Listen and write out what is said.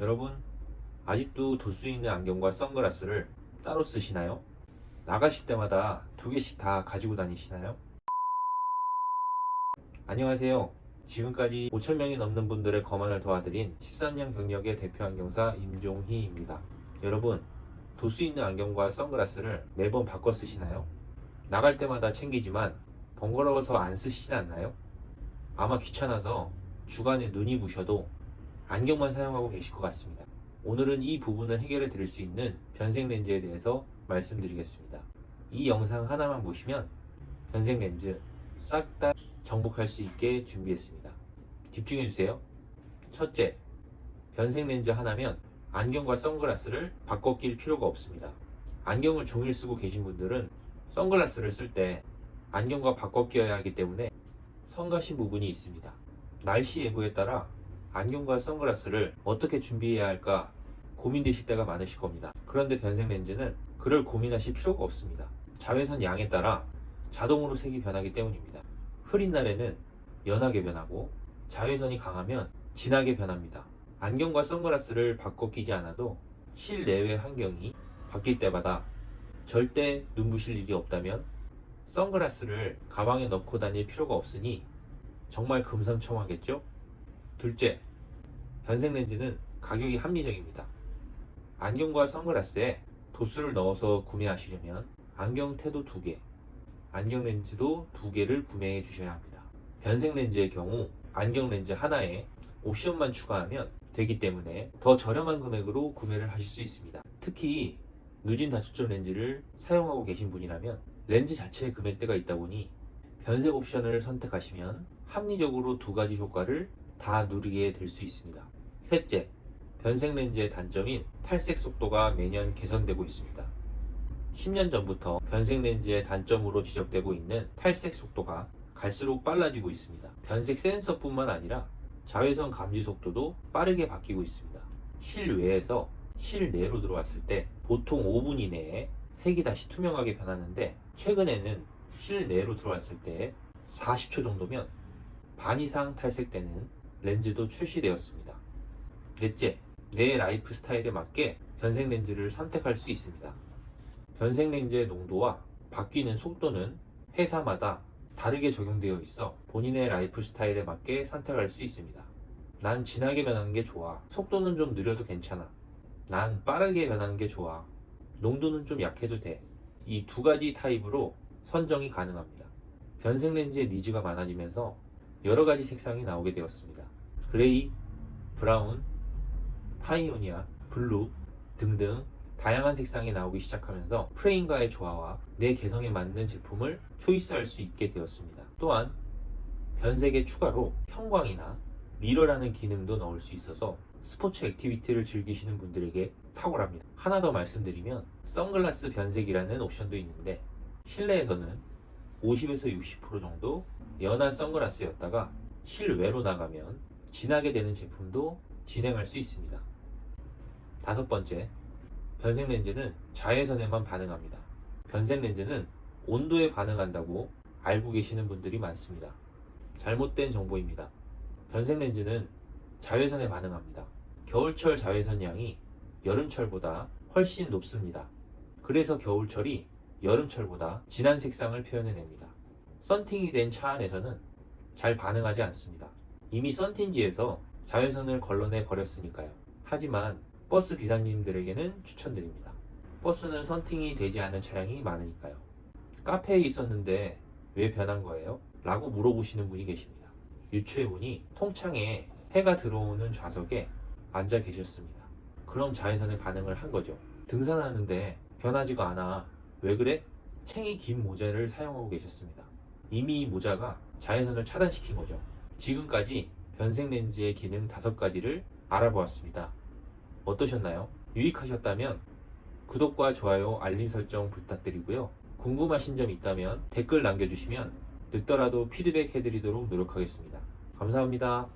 여러분, 아직도 도수 있는 안경과 선글라스를 따로 쓰시나요? 나가실 때마다 두 개씩 다 가지고 다니시나요? 안녕하세요. 지금까지 5천명이 넘는 분들의 검안을 도와드린 13년 경력의 대표 안경사 임종희입니다. 여러분, 도수 있는 안경과 선글라스를 매번 바꿔 쓰시나요? 나갈 때마다 챙기지만 번거로워서 안 쓰시진 않나요? 아마 귀찮아서 주간에 눈이 부셔도 안경만 사용하고 계실 것 같습니다. 오늘은 이 부분을 해결해 드릴 수 있는 변색 렌즈에 대해서 말씀드리겠습니다. 이 영상 하나만 보시면 변색 렌즈 싹 다 정복할 수 있게 준비했습니다. 집중해 주세요. 첫째, 변색 렌즈 하나면 안경과 선글라스를 바꿔 낄 필요가 없습니다. 안경을 종일 쓰고 계신 분들은 선글라스를 쓸 때 안경과 바꿔 끼어야 하기 때문에 성가신 부분이 있습니다. 날씨 예보에 따라 안경과 선글라스를 어떻게 준비해야 할까 고민되실 때가 많으실 겁니다. 그런데 변색 렌즈는 그럴 고민하실 필요가 없습니다. 자외선 양에 따라 자동으로 색이 변하기 때문입니다. 흐린 날에는 연하게 변하고 자외선이 강하면 진하게 변합니다. 안경과 선글라스를 바꿔 끼지 않아도 실내외 환경이 바뀔 때마다 절대 눈부실 일이 없다면 선글라스를 가방에 넣고 다닐 필요가 없으니 정말 금상첨화겠죠? 둘째, 변색 렌즈는 가격이 합리적입니다. 안경과 선글라스에 도수를 넣어서 구매하시려면 안경 태도 2개, 안경 렌즈도 2개를 구매해 주셔야 합니다. 변색 렌즈의 경우 안경 렌즈 하나에 옵션만 추가하면 되기 때문에 더 저렴한 금액으로 구매를 하실 수 있습니다. 특히 누진 다초점 렌즈를 사용하고 계신 분이라면 렌즈 자체의 금액대가 있다 보니 변색 옵션을 선택하시면 합리적으로 두 가지 효과를 다 누리게 될 수 있습니다. 셋째, 변색 렌즈의 단점인 탈색 속도가 매년 개선되고 있습니다. 10년 전부터 변색 렌즈의 단점으로 지적되고 있는 탈색 속도가 갈수록 빨라지고 있습니다. 변색 센서뿐만 아니라 자외선 감지 속도도 빠르게 바뀌고 있습니다. 실외에서 실내로 들어왔을 때 보통 5분 이내에 색이 다시 투명하게 변하는데 최근에는 실내로 들어왔을 때 40초 정도면 반 이상 탈색되는 렌즈도 출시되었습니다. 넷째, 내 라이프 스타일에 맞게 변색 렌즈를 선택할 수 있습니다. 변색 렌즈의 농도와 바뀌는 속도는 회사마다 다르게 적용되어 있어 본인의 라이프 스타일에 맞게 선택할 수 있습니다. 난 진하게 변하는 게 좋아. 속도는 좀 느려도 괜찮아. 난 빠르게 변하는 게 좋아. 농도는 좀 약해도 돼. 이 두 가지 타입으로 선정이 가능합니다. 변색 렌즈의 니즈가 많아지면서 여러 가지 색상이 나오게 되었습니다. 그레이, 브라운, 파이오니아, 블루 등등 다양한 색상이 나오기 시작하면서 프레임과의 조화와 내 개성에 맞는 제품을 초이스할 수 있게 되었습니다. 또한 변색의 추가로 형광이나 미러라는 기능도 넣을 수 있어서 스포츠 액티비티를 즐기시는 분들에게 탁월합니다. 하나 더 말씀드리면 선글라스 변색이라는 옵션도 있는데 실내에서는 50에서 60% 정도 연한 선글라스였다가 실외로 나가면 진하게 되는 제품도 진행할 수 있습니다. 다섯 번째, 변색 렌즈는 자외선에만 반응합니다. 변색 렌즈는 온도에 반응한다고 알고 계시는 분들이 많습니다. 잘못된 정보입니다. 변색 렌즈는 자외선에 반응합니다. 겨울철 자외선 양이 여름철보다 훨씬 높습니다. 그래서 겨울철이 여름철보다 진한 색상을 표현해냅니다. 썬팅이 된 차 안에서는 잘 반응하지 않습니다. 이미 썬팅지에서 자외선을 걸러내 버렸으니까요. 하지만 버스 기사님들에게는 추천드립니다. 버스는 썬팅이 되지 않은 차량이 많으니까요. 카페에 있었는데 왜 변한 거예요? 라고 물어보시는 분이 계십니다. 유추해보니 통창에 해가 들어오는 좌석에 앉아 계셨습니다. 그럼 자외선에 반응을 한 거죠. 등산하는데 변하지가 않아. 왜 그래? 챙이 긴 모자를 사용하고 계셨습니다. 이미 이 모자가 자외선을 차단시킨 거죠. 지금까지 변색 렌즈의 기능 다섯 가지를 알아보았습니다. 어떠셨나요? 유익하셨다면 구독과 좋아요, 알림 설정 부탁드리고요. 궁금하신 점 있다면 댓글 남겨주시면 늦더라도 피드백 해드리도록 노력하겠습니다. 감사합니다.